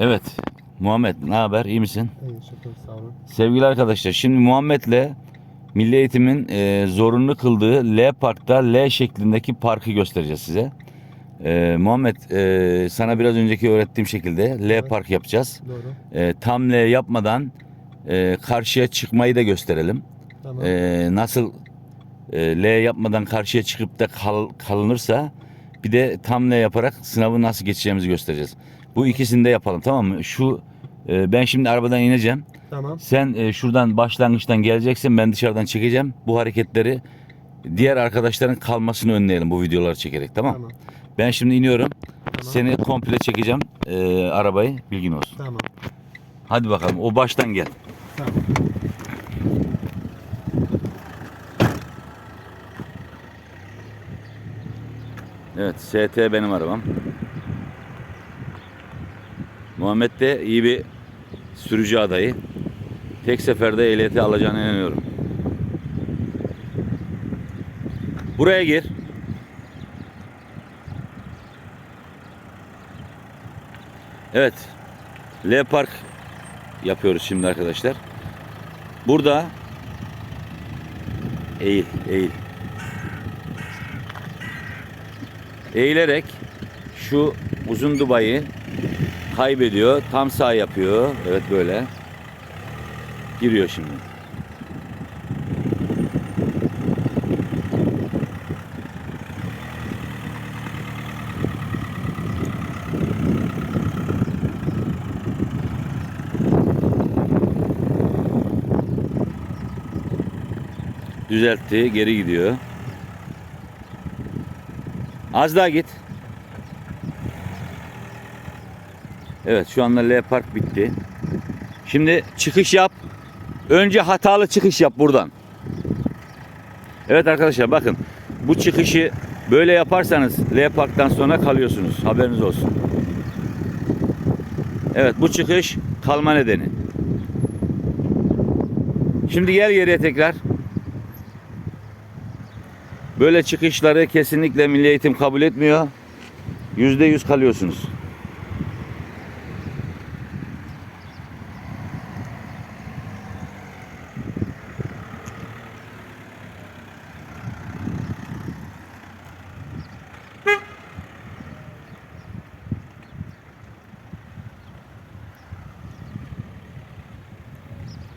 Evet. Muhammed ne haber? İyi misin? İyi şükür sağ olun. Sevgili arkadaşlar şimdi Muhammed'le Milli Eğitim'in e, zorunlu kıldığı L Park'ta L şeklindeki parkı göstereceğiz size. E, Muhammed e, sana biraz önceki öğrettiğim şekilde L Evet. Park yapacağız. Doğru. E, tam L yapmadan e, karşıya çıkmayı da gösterelim. Tamam. E, nasıl e, L yapmadan karşıya çıkıp da kal, kalınırsa bir de tam L yaparak sınavı nasıl geçeceğimizi göstereceğiz. Bu ikisini de yapalım tamam mı? Şu e, ben şimdi arabadan ineceğim. tamam. Sen e, şuradan başlangıçtan geleceksin. Ben dışarıdan çekeceğim. Bu hareketleri diğer arkadaşların kalmasını önleyelim bu videoları çekerek tamam? Tamam. Ben şimdi iniyorum. Tamam. Seni komple çekeceğim e, arabayı. Bilgin olsun. Tamam. Hadi bakalım. O baştan gel. Tamam. Evet, ST benim arabam. Muhammed de iyi bir sürücü adayı. Tek seferde ehliyeti alacağına inanıyorum. Buraya gir. Evet. L Park yapıyoruz şimdi arkadaşlar. Burada eğil, eğil. eğilerek şu uzun dubayı kaybediyor. Tam sağ yapıyor. Evet böyle. Giriyor şimdi. Düzeltti. Geri gidiyor. Az daha git. Evet şu anda L Park bitti. Şimdi çıkış yap. Önce hatalı çıkış yap buradan. Evet arkadaşlar bakın. Bu çıkışı böyle yaparsanız L Park'tan sonra kalıyorsunuz. Haberiniz olsun. Evet bu çıkış kalma nedeni. Şimdi gel geriye tekrar. Böyle çıkışları kesinlikle Milli Eğitim kabul etmiyor. Yüzde yüz kalıyorsunuz.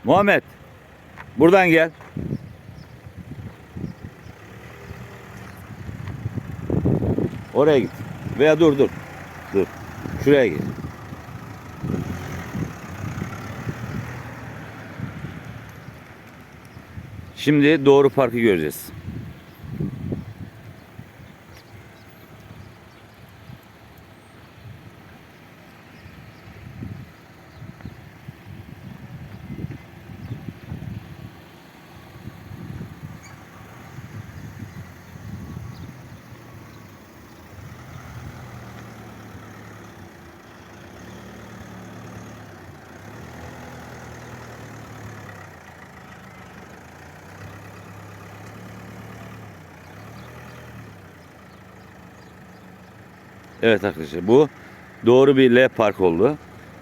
Muhammed, buradan gel. Oraya git. Veya dur dur. Dur. Şuraya git. Şimdi doğru parkı göreceğiz. Evet arkadaşlar bu doğru bir L park oldu.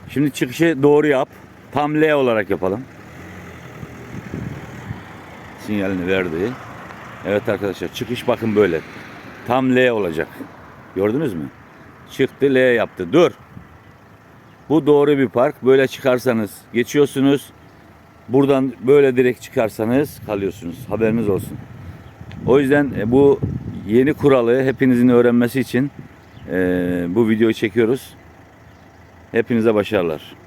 Şimdi çıkışı doğru yap. Tam L olarak yapalım. Sinyalini verdi. Evet arkadaşlar çıkış bakın böyle. Tam L olacak. Gördünüz mü? Çıktı L yaptı. Dur. Bu doğru bir park. Böyle çıkarsanız geçiyorsunuz. Buradan böyle direkt çıkarsanız kalıyorsunuz. Haberiniz olsun. O yüzden e, bu yeni kuralı hepinizin öğrenmesi için bu videoyu çekiyoruz. Hepinize başarılar.